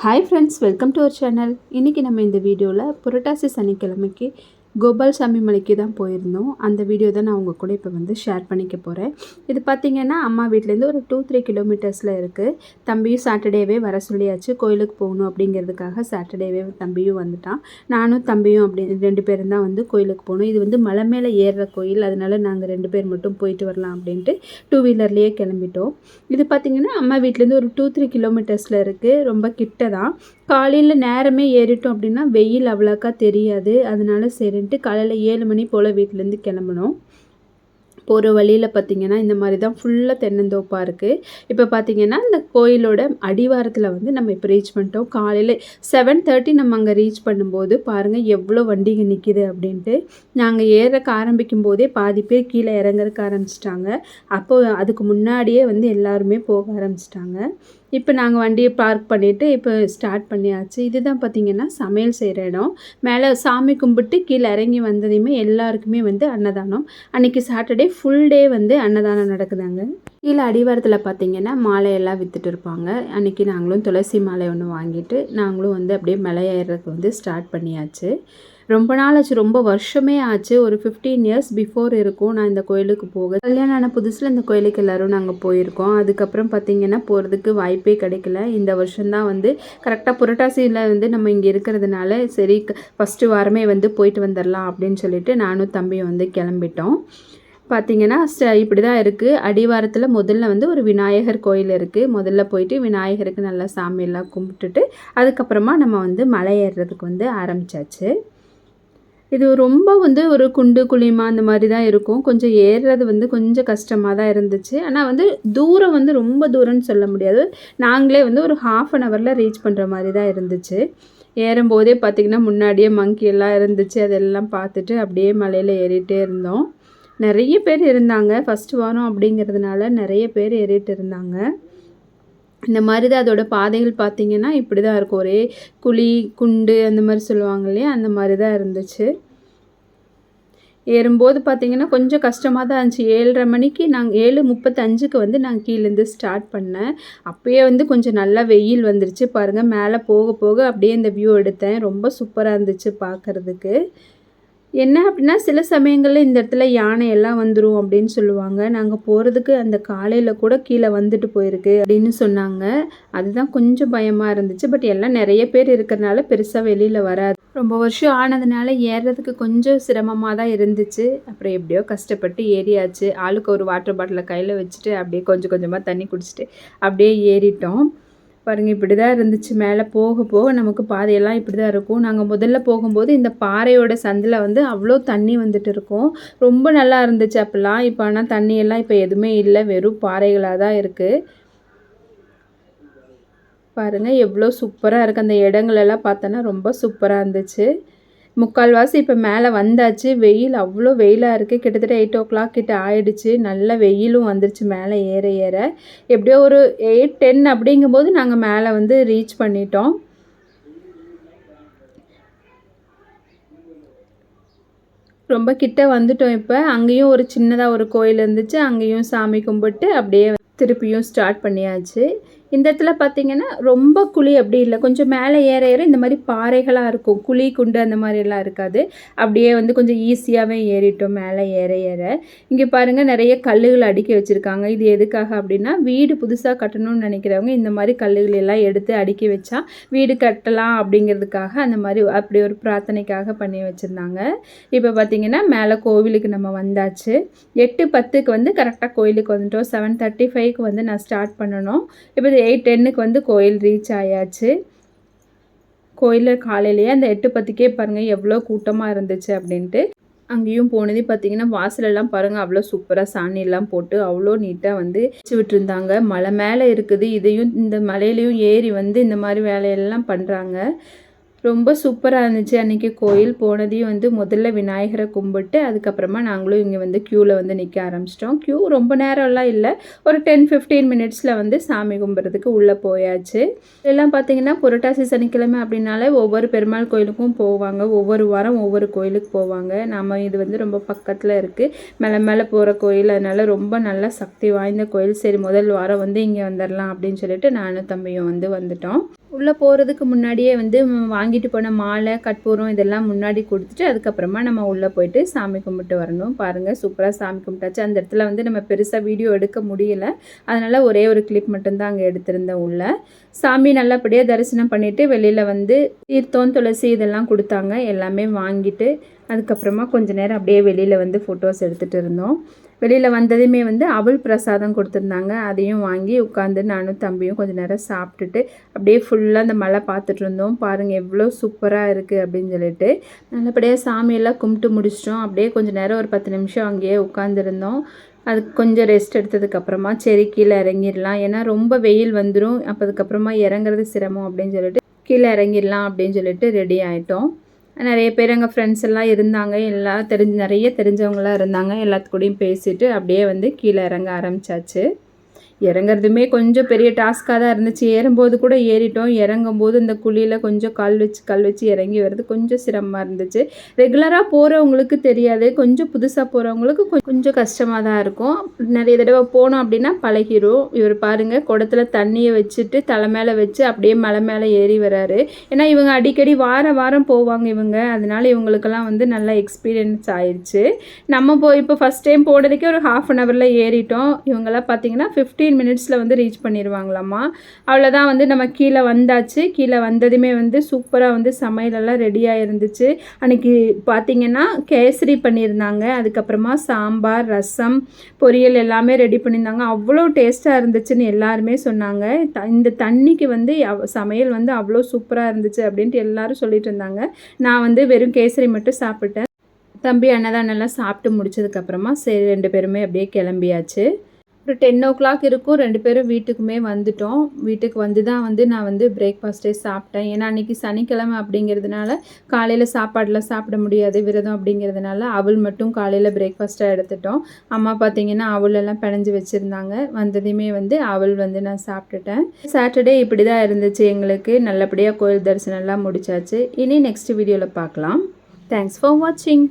Hi friends welcome to our channel இன்றைக்கி நம்ம இந்த வீடியோவில் புரட்டாசி சனிக்கிழமைக்கு கோபால் சாமி மலைக்கு தான் போயிருந்தோம். அந்த வீடியோ தான் நான் உங்கள் கூட இப்போ வந்து ஷேர் பண்ணிக்க போகிறேன் இது பார்த்திங்கன்னா அம்மா வீட்டிலேருந்து ஒரு டூ த்ரீ கிலோமீட்டர்ஸில் இருக்குது தம்பியும் சாட்டர்டேவே வர சொல்லியாச்சு. கோயிலுக்கு போகணும் அப்படிங்கிறதுக்காக சாட்டர்டேவே தம்பியும் வந்துட்டான். நானும் தம்பியும் அப்படி ரெண்டு பேரும் தான் வந்து கோயிலுக்கு போகணும் இது வந்து மலை மேலே ஏறுற கோயில். அதனால நாங்கள் ரெண்டு பேர் மட்டும் போயிட்டு வரலாம் அப்படின்ட்டு டூ வீலர்லேயே கிளம்பிட்டோம். இது பார்த்திங்கன்னா அம்மா வீட்டிலேருந்து ஒரு டூ த்ரீ கிலோமீட்டர்ஸில் இருக்குது ரொம்ப கிட்ட தான். காலையில் நேரமே ஏறிட்டோம் அப்படின்னா வெயில் அவ்வளோக்கா தெரியாது. அதனால அப்படின்ட்டு காலையில் ஏழு மணி போல் வீட்டிலேருந்து கிளம்புனோம். போகிற வழியில் பார்த்திங்கன்னா இந்த மாதிரி தான் ஃபுல்லாக தென்னந்தோப்பாக இருக்குது இப்போ பார்த்திங்கன்னா இந்த கோயிலோட அடிவாரத்தில் வந்து நம்ம இப்போ ரீச் பண்ணிட்டோம். காலையில் செவன் தேர்ட்டி நம்ம அங்கே ரீச் பண்ணும்போது பாருங்கள் எவ்வளோ வண்டிங்க நிற்கிது அப்படின்ட்டு. நாங்கள் ஏறக்க ஆரம்பிக்கும் போதே பாதி பேர் கீழே இறங்குறதுக்கு ஆரம்பிச்சிட்டாங்க. அப்போது அதுக்கு முன்னாடியே வந்து எல்லாருமே போக ஆரம்பிச்சிட்டாங்க. இப்போ நாங்கள் வண்டியை பார்க் பண்ணிவிட்டு இப்போ ஸ்டார்ட் பண்ணியாச்சு. இதுதான் பார்த்திங்கன்னா சமையல் செய்கிற இடம். மேலே சாமி கும்பிட்டு கீழே இறங்கி வந்ததையுமே எல்லாருக்குமே வந்து அன்னதானம். அன்றைக்கி சாட்டர்டே ஃபுல் டே வந்து அன்னதானம் நடக்குதாங்க? கீழே அடிவாரத்தில் பார்த்திங்கன்னா மாலையெல்லாம் விற்றுட்டு இருப்பாங்க. அன்றைக்கி நாங்களும் துளசி மாலை ஒன்று வாங்கிட்டு நாங்களும் வந்து அப்படியே மலை ஏறுறதுக்கு வந்து ஸ்டார்ட் பண்ணியாச்சு. ரொம்ப நாள் ஆச்சு ரொம்ப வருஷமே ஆச்சு. ஒரு ஃபிஃப்டீன் இயர்ஸ் பிஃபோர் இருக்கும். நான் இந்த கோயிலுக்கு போக. கல்யாணம் ஆன புதுசில் இந்த கோயிலுக்கு எல்லோரும் நாங்கள் போயிருக்கோம். அதுக்கப்புறம் பார்த்திங்கன்னா போகிறதுக்கு வாய்ப்பே கிடைக்கல. இந்த வருஷம்தான் வந்து கரெக்டாக புரட்டாசியில் வந்து நம்ம இங்கே இருக்கிறதுனால சரி ஃபஸ்ட்டு வாரமே வந்து போயிட்டு வந்துடலாம் அப்படின்னு சொல்லிட்டு நானும் தம்பியும் வந்து கிளம்பிட்டோம். பார்த்தீங்கன்னா இப்படி தான் இருக்குது அடிவாரத்தில் முதல்ல வந்து ஒரு விநாயகர் கோயில் இருக்குது முதல்ல போயிட்டு விநாயகருக்கு நல்லா சாமியெல்லாம் கும்பிட்டுட்டு அதுக்கப்புறமா நம்ம வந்து மலை ஏறுறதுக்கு வந்து ஆரம்பித்தாச்சு இது ரொம்ப வந்து ஒரு குண்டு குழிமா அந்த மாதிரி தான் இருக்கும். கொஞ்சம் ஏறுறது வந்து கொஞ்சம் கஷ்டமாக தான் இருந்துச்சு. ஆனால் வந்து தூரம் வந்து ரொம்ப தூரம்னு சொல்ல முடியாது. நாங்களே வந்து ஒரு ஹாஃப் அன் ஹவரில் ரீச் பண்ணுற மாதிரி தான் இருந்துச்சு. ஏறும்போதே பார்த்திங்கன்னா முன்னாடியே மங்கி எல்லாம் இருந்துச்சு. அதெல்லாம் பார்த்துட்டு அப்படியே மலையில் ஏறிட்டே இருந்தோம். நிறைய பேர் இருந்தாங்க. ஃபஸ்ட்டு வாரம் அப்படிங்கிறதுனால நிறைய பேர் ஏறிட்டு இருந்தாங்க. இந்த மாதிரி தான் அதோட பாதைகள் பார்த்திங்கன்னா இப்படி தான் இருக்கும். ஒரே குழி குண்டு அந்த மாதிரி சொல்லுவாங்க இல்லையா? அந்த மாதிரி தான் இருந்துச்சு. ஏறும்போது பார்த்திங்கன்னா கொஞ்சம் கஷ்டமாக தான் இருந்துச்சு. ஏழரை மணிக்கு நாங்கள் ஏழு முப்பத்தஞ்சுக்கு வந்து நாங்கள் கீழேருந்து ஸ்டார்ட் பண்ணேன். அப்போயே வந்து கொஞ்சம் நல்லா வெயில் வந்துருச்சு. பாருங்கள் மேலே போக போக அப்படியே இந்த வியூ எடுத்தேன். ரொம்ப சூப்பராக இருந்துச்சு பார்க்குறதுக்கு. என்ன அப்படின்னா சில சமயங்களில் இந்த இடத்துல யானை எல்லாம் வந்துடும் அப்படின்னு சொல்லுவாங்க. நாங்கள் போகிறதுக்கு அந்த காலையில் கூட கீழே வந்துட்டு போயிருக்கு அப்படின்னு சொன்னாங்க. அதுதான் கொஞ்சம் பயமாக இருந்துச்சு. பட் எல்லாம் நிறைய பேர் இருக்கிறனால பெருசாக வெளியில் வராது. ரொம்ப வருஷம் ஆனதுனால ஏறுறதுக்கு கொஞ்சம் சிரமமாக தான் இருந்துச்சு. அப்புறம் எப்படியோ கஷ்டப்பட்டு ஏறியாச்சு. ஆளுக்கு ஒரு வாட்டர் பாட்டிலை கையில் வச்சுட்டு அப்படியே கொஞ்சம் கொஞ்சமாக தண்ணி குடிச்சிட்டு அப்படியே ஏறிட்டோம். பாருங்கள் இப்படி தான் இருந்துச்சு. மேலே போக போக நமக்கு பாதையெல்லாம் இப்படி தான் இருக்கும். நாங்கள் முதல்ல போகும்போது இந்த பாறையோட சந்தில் வந்து அவ்வளோ தண்ணி வந்துட்டு இருக்கும். ரொம்ப நல்லா இருந்துச்சு அப்போல்லாம். இப்போ ஆனால் தண்ணியெல்லாம் இப்போ எதுவுமே இல்லை. வெறும் பாறைகளாக தான் இருக்குது பாருங்கள் எவ்வளோ சூப்பராக இருக்குது அந்த இடங்களெல்லாம் பார்த்தோன்னா ரொம்ப சூப்பராக இருந்துச்சு. முக்கால்வாசி இப்போ மேலே வந்தாச்சு. வெயில் அவ்வளோ வெயிலாக இருக்குது கிட்டத்தட்ட எயிட் ஓ கிளாக் கிட்ட ஆயிடுச்சு. நல்ல வெயிலும் வந்துருச்சு மேலே ஏற ஏற. எப்படியோ ஒரு எயிட் டென் அப்படிங்கும்போது நாங்கள் மேலே வந்து ரீச் பண்ணிட்டோம். ரொம்ப கிட்ட வந்துட்டோம் இப்போ. அங்கேயும் ஒரு சின்னதாக ஒரு கோயில் இருந்துச்சு. அங்கேயும் சாமி கும்பிட்டு அப்படியே திருப்பியும் ஸ்டார்ட் பண்ணியாச்சு. இந்த இடத்துல பார்த்தீங்கன்னா ரொம்ப குழி அப்படி இல்லை. கொஞ்சம் மேலே ஏற ஏற இந்த மாதிரி பாறைகளாக இருக்கும். குழி குண்டு அந்த மாதிரிலாம் இருக்காது. அப்படியே வந்து கொஞ்சம் ஈஸியாகவே ஏறிட்டோம். மேலே ஏற ஏற. இங்கே பாருங்கள் நிறைய கல்லுகள் அடுக்கி வச்சுருக்காங்க. இது எதுக்காக அப்படின்னா வீடு புதுசாக கட்டணும்னு நினைக்கிறவங்க இந்த மாதிரி கல்லுகள் எல்லாம் எடுத்து அடுக்கி வச்சா வீடு கட்டலாம் அப்படிங்கிறதுக்காக அந்த மாதிரி அப்படி ஒரு பிரார்த்தனைக்காக பண்ணி வச்சுருந்தாங்க. இப்போ பார்த்திங்கன்னா மேலே கோவிலுக்கு நம்ம வந்தாச்சு. எட்டு பத்துக்கு வந்து கரெக்டாக கோயிலுக்கு வந்துட்டோம். செவன் தேர்ட்டி ஃபைவ்க்கு வந்து நான் ஸ்டார்ட் பண்ணணும். இப்போ எயிட் டென்னுக்கு வந்து கோயில் ரீச் ஆயாச்சு. கோயிலில் காலையிலேயே அந்த எட்டு பத்துக்கே பாருங்கள் எவ்வளோ கூட்டமாக இருந்துச்சு அப்படின்ட்டு. அங்கேயும் போனதே பார்த்தீங்கன்னா வாசலெல்லாம் பாருங்கள் அவ்வளோ சூப்பராக சாணியெல்லாம் போட்டு அவ்வளோ நீட்டாக வந்து வச்சு விட்டுருந்தாங்க. மலை மேலே இருக்குது இதையும் இந்த மலையிலையும் ஏறி வந்து இந்த மாதிரி வேலையெல்லாம் பண்ணுறாங்க ரொம்ப சூப்பராக இருந்துச்சு. அன்றைக்கி கோயில் போனதையும் வந்து முதல்ல விநாயகரை கும்பிட்டு அதுக்கப்புறமா நாங்களும் இங்கே வந்து க்யூவில் வந்து நிற்க ஆரம்பிச்சிட்டோம். க்யூ ரொம்ப நேரம்லாம் இல்லை. ஒரு டென் ஃபிஃப்டீன் மினிட்ஸில் வந்து சாமி கும்பிட்றதுக்கு உள்ளே போயாச்சு. எல்லாம் பார்த்தீங்கன்னா புரட்டாசி சனிக்கிழமை அப்படின்னாலே ஒவ்வொரு பெருமாள் கோயிலுக்கும் போவாங்க. ஒவ்வொரு வாரம் ஒவ்வொரு கோயிலுக்கு போவாங்க. நம்ம இது வந்து ரொம்ப பக்கத்தில் இருக்குது மேலே மேலே போகிற கோயில். அதனால் ரொம்ப நல்ல சக்தி வாய்ந்த கோயில். சரி முதல் வாரம் வந்து இங்கே வந்துடலாம் அப்படின்னு சொல்லிட்டு நானும் தம்பியும் வந்து வந்துட்டோம். உள்ளே போகிறதுக்கு முன்னாடியே வந்து வாங்கிட்டு போன மாலை கற்பூரம் இதெல்லாம் முன்னாடி கொடுத்துட்டு அதுக்கப்புறமா நம்ம உள்ளே போயிட்டு சாமி கும்பிட்டு வரணும். பாருங்கள் சூப்பராக சாமி கும்பிட்டாச்சு. அந்த இடத்துல வந்து நம்ம பெருசாக வீடியோ எடுக்க முடியல. அதனால் ஒரே ஒரு கிளிப் மட்டும்தான் அங்கே எடுத்திருந்தேன் உள்ளே. சாமி நல்லபடியாக தரிசனம் பண்ணிவிட்டு வெளியில் வந்து தீர்த்தம் துளசி இதெல்லாம் கொடுத்தாங்க. எல்லாமே வாங்கிட்டு அதுக்கப்புறமா கொஞ்ச நேரம் அப்படியே வெளியில் வந்து ஃபோட்டோஸ் எடுத்துகிட்டு இருந்தோம். வெளியில் வந்ததுமே வந்து அவல் பிரசாதம் கொடுத்துருந்தாங்க. அதையும் வாங்கி உட்காந்து நானும் தம்பியும் கொஞ்ச நேரம் சாப்பிட்டுட்டு அப்படியே ஃபுல்லாக அந்த மலை பார்த்துட்டு இருந்தோம். பாருங்கள் எவ்வளோ சூப்பராக இருக்குது அப்படின்னு சொல்லிட்டு. நல்லபடியாக சாமியெல்லாம் கும்பிட்டு முடிச்சிட்டோம். அப்படியே கொஞ்சம் நேரம் ஒரு பத்து நிமிஷம் அங்கேயே உட்காந்துருந்தோம் அது கொஞ்சம் ரெஸ்ட் எடுத்ததுக்கப்புறமா சரி கீழே இறங்கிடலாம். ஏன்னா ரொம்ப வெயில் வந்துடும் அப்போ அதுக்கப்புறமா இறங்குறது சிரமம் அப்படின்னு சொல்லிட்டு கீழே இறங்கிடலாம் அப்படின்னு சொல்லிட்டு ரெடி ஆகிட்டோம் நிறைய பேர் எங்கள் ஃப்ரெண்ட்ஸ் எல்லாம் இருந்தாங்க. எல்லாம் தெரிஞ்சு நிறைய தெரிஞ்சவங்களாம் இருந்தாங்க. எல்லாத்துக்கூடையும் பேசிட்டு அப்படியே வந்து கீழே இறங்க ஆரம்பிச்சாச்சு. இறங்குறதுமே கொஞ்சம் பெரிய டாஸ்க்காக தான் இருந்துச்சு. ஏறும்போது கூட ஏறிட்டோம். இறங்கும்போது இந்த குழியில் கொஞ்சம் கால் வச்சு கல் வச்சு இறங்கி வர்றது கொஞ்சம் சிரமமாக இருந்துச்சு. ரெகுலராக போகிறவங்களுக்கு தெரியாது. கொஞ்சம் புதுசாக போகிறவங்களுக்கு கொஞ்சம் கஷ்டமாக தான் இருக்கும். நிறைய தடவை போனோம் அப்படின்னா பழகிரும். இவர் பாருங்கள் குடத்தில் தண்ணியை வச்சுட்டு தலை மேலே வச்சு அப்படியே மலை மேலே ஏறி வராரு. ஏன்னா இவங்க அடிக்கடி வார வாரம் போவாங்க இவங்க. அதனால இவங்களுக்கெல்லாம் வந்து நல்லா எக்ஸ்பீரியன்ஸ் ஆயிடுச்சு நம்ம போ இப்போ ஃபஸ்ட் டைம் போனதுக்கே ஒரு ஹாஃப் அன் ஹவரில் ஏறிட்டோம். இவங்கெல்லாம் பார்த்தீங்கன்னா ஃபிஃப்டீன் மினிட்ஸில் வந்து ரீச் பண்ணிடுவாங்களாம்மா அவ்வளோதான் வந்து நம்ம கீழே வந்தாச்சு. கீழே வந்ததுமே வந்து சூப்பராக வந்து சமையலெல்லாம் ரெடியாக இருந்துச்சு. அன்றைக்கி பார்த்தீங்கன்னா கேசரி பண்ணியிருந்தாங்க. அதுக்கப்புறமா சாம்பார் ரசம் பொரியல் எல்லாமே ரெடி பண்ணியிருந்தாங்க. அவ்வளோ டேஸ்ட்டாக இருந்துச்சுன்னு எல்லாருமே சொன்னாங்க. த- இந்த தண்ணிக்கு வந்து சமையல் வந்து அவ்வளோ சூப்பராக இருந்துச்சு அப்படின்ட்டு எல்லாரும் சொல்லிட்டு இருந்தாங்க. நான் வந்து வெறும் கேசரி மட்டும் சாப்பிட்டேன். தம்பி அன்னதானம் சாப்பிட்டு முடிச்சதுக்கப்புறமா சரி ரெண்டு பேருமே அப்படியே கிளம்பியாச்சு. ஒரு டென் ஓ கிளாக் இருக்கும். ரெண்டு பேரும் வீட்டுக்குமே வந்துட்டோம். வீட்டுக்கு வந்து தான் வந்து நான் வந்து பிரேக்ஃபாஸ்ட்டே சாப்பிட்டேன். ஏன்னா அன்றைக்கி சனிக்கிழமை அப்படிங்கிறதுனால காலையில் சாப்பாடெலாம் சாப்பிட முடியாது. விரதம் அப்படிங்கிறதுனால அவள் மட்டும் காலையில் பிரேக்ஃபாஸ்ட்டாக எடுத்துட்டோம். அம்மா பார்த்தீங்கன்னா அவளெல்லாம் பிணைஞ்சு வச்சுருந்தாங்க. வந்ததையுமே வந்து அவள் வந்து நான் சாப்பிட்டுட்டேன். சாட்டர்டே இப்படி தான் இருந்துச்சு எங்களுக்கு. நல்லபடியாக கோயில் தரிசனம்லாம் முடிச்சாச்சு. இனி நெக்ஸ்ட் வீடியோவில் பார்க்கலாம். தேங்க்ஸ் ஃபார் வாட்சிங்